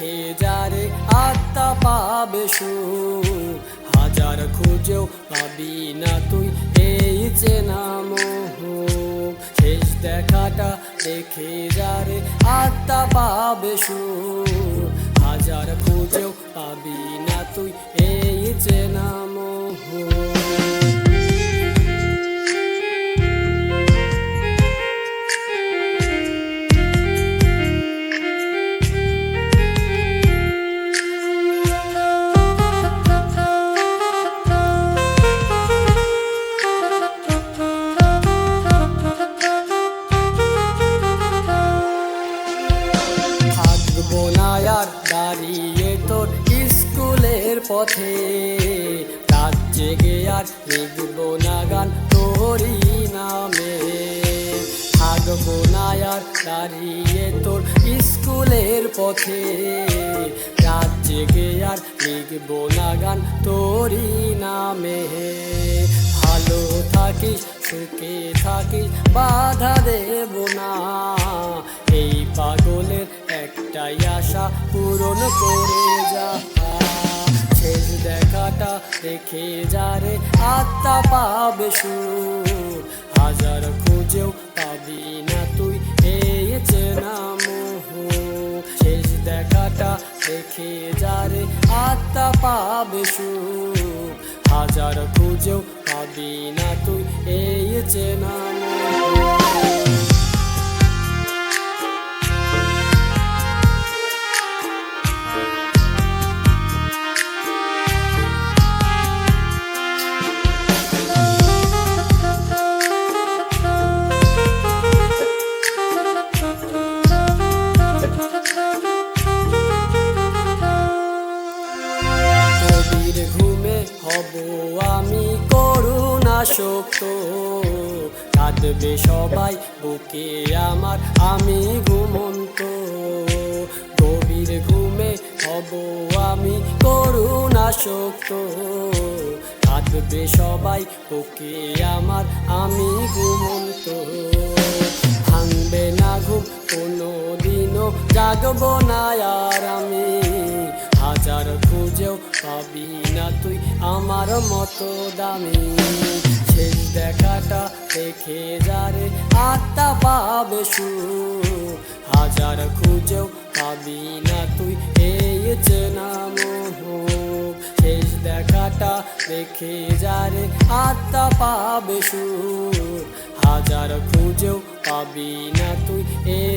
দেখে যারে আত্মা পাবে সু হাজার খুঁজেও পাবি না তুই, এই চেনা মোহ শেষ দেখাটা দেখে যারে আত্মা পাবে সু হাজার খুঁজেও পাবি না তুই, এই চেনা মোহ পথে। রাত জেগে আর লিখব না গান তোরই নামে। থাকব না আর দাঁড়িয়ে তোর স্কুলের পথে। রাত জেগে আর লিখব না গান তোরই নামে। ভালো থাকিস, সুখে থাকিস, বাধা দেব না। এই পাগলের একটাই আশা পূরণ করে যা। শেষ দেখাটা দেখে যারে আত্মা পাবে সুর। হাজার খুঁজেও পাবি না তুই, এই চেনা মোহ শেষ দেখাটা দেখে যারে আত্মা পাবে সুর। হাজার খুঁজেও পাবি না তুই, এই চেনা হব আমি করুণা শক্ত কাঁদবে সবাই, বুকে আমার আমি ঘুমন্ত। গভীর ঘুমে হব আমি করুণা শক্ত কাঁদবে সবাই, বুকে আমার আমি ঘুমন্ত। ভাঙবে না ঘুম কোনো দিনও জাগবো না আর আমি। পাবি না তুই আমার মতো দামি। শেষ দেখাটা দেখে যারে আত্মা পাবে সুর হাজার খুঁজেও পাবি না তুই, এই চেনা মোহ শেষ দেখাটা দেখে যারে আত্মা পাবে সুর হাজার খুঁজেও পাবি না তুই, এই